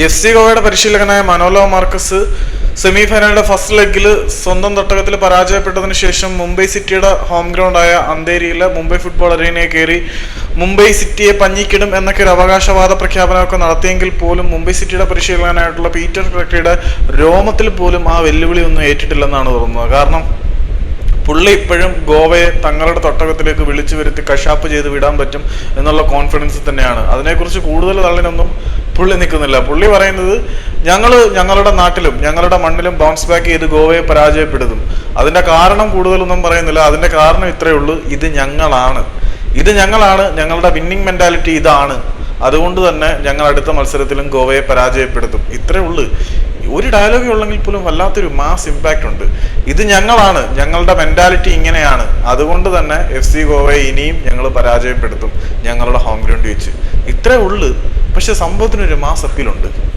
F C ഗോവയുടെ പരിശീലകനായ Manolo Marquez semi ഫൈനലിന്റെ ഫസ്റ്റ് ലെഗിൽ സ്വന്തം തട്ടകത്തിൽ പരാജയപ്പെട്ടതിന് ശേഷം മുംബൈ സിറ്റിയുടെ ഹോം ഗ്രൗണ്ടായ അന്തേരിയിലെ മുംബൈ ഫുട്ബോൾ അറീനയെ കയറി മുംബൈ സിറ്റിയെ പഞ്ഞിക്കിടും എന്നൊക്കെ ഒരു അവകാശവാദ പ്രഖ്യാപനമൊക്കെ നടത്തിയെങ്കിൽ പോലും മുംബൈ സിറ്റിയുടെ പരിശീലകനായിട്ടുള്ള പീറ്റർ ക്രക്കയുടെ രോമത്തിൽ പോലും ആ വെല്ലുവിളി ഒന്നും ഏറ്റിട്ടില്ലെന്നാണ് തോന്നുന്നത്. കാരണം പുള്ളി ഇപ്പോഴും ഗോവയെ തങ്ങളുടെ തട്ടകത്തിലേക്ക് വിളിച്ചു വരുത്തി കശാപ്പ് ചെയ്ത് വിടാൻ പറ്റും എന്നുള്ള കോൺഫിഡൻസ് തന്നെയാണ്. അതിനെക്കുറിച്ച് കൂടുതൽ തള്ളിനൊന്നും പുള്ളി നിൽക്കുന്നില്ല. പുള്ളി പറയുന്നത് ഞങ്ങൾ ഞങ്ങളുടെ നാട്ടിലും ഞങ്ങളുടെ മണ്ണിലും ബൗൺസ് ബാക്ക് ചെയ്ത് ഗോവയെ പരാജയപ്പെടുത്തും. അതിന്റെ കാരണം കൂടുതലൊന്നും പറയുന്നില്ല. അതിന്റെ കാരണം ഇത്രയേ ഉള്ളൂ. ഇത് ഞങ്ങളാണ്. ഇത് ഞങ്ങളാണ്. ഞങ്ങളുടെ വിന്നിങ് മെന്റാലിറ്റി ഇതാണ്. അതുകൊണ്ട് തന്നെ ഞങ്ങൾ അടുത്ത മത്സരത്തിലും ഗോവയെ പരാജയപ്പെടുത്തും. ഇത്രേ ഉള്ളൂ. ഒരു ഡയലോഗ് ഉള്ളെങ്കിൽ പോലും വല്ലാത്തൊരു മാസ് ഇമ്പാക്റ്റ് ഉണ്ട്. ഇത് ഞങ്ങളാണ്. ഞങ്ങളുടെ മെന്റാലിറ്റി ഇങ്ങനെയാണ്. അതുകൊണ്ട് തന്നെ എഫ് സി ഗോവയെ ഇനിയും ഞങ്ങൾ പരാജയപ്പെടുത്തും. ഞങ്ങളുടെ ഹോം ഗ്രൗണ്ട് വെച്ച്. ഇത്രേ ഉള്ളു. പക്ഷെ സംഭവത്തിനൊരു മാസ് അപ്പീലുണ്ട്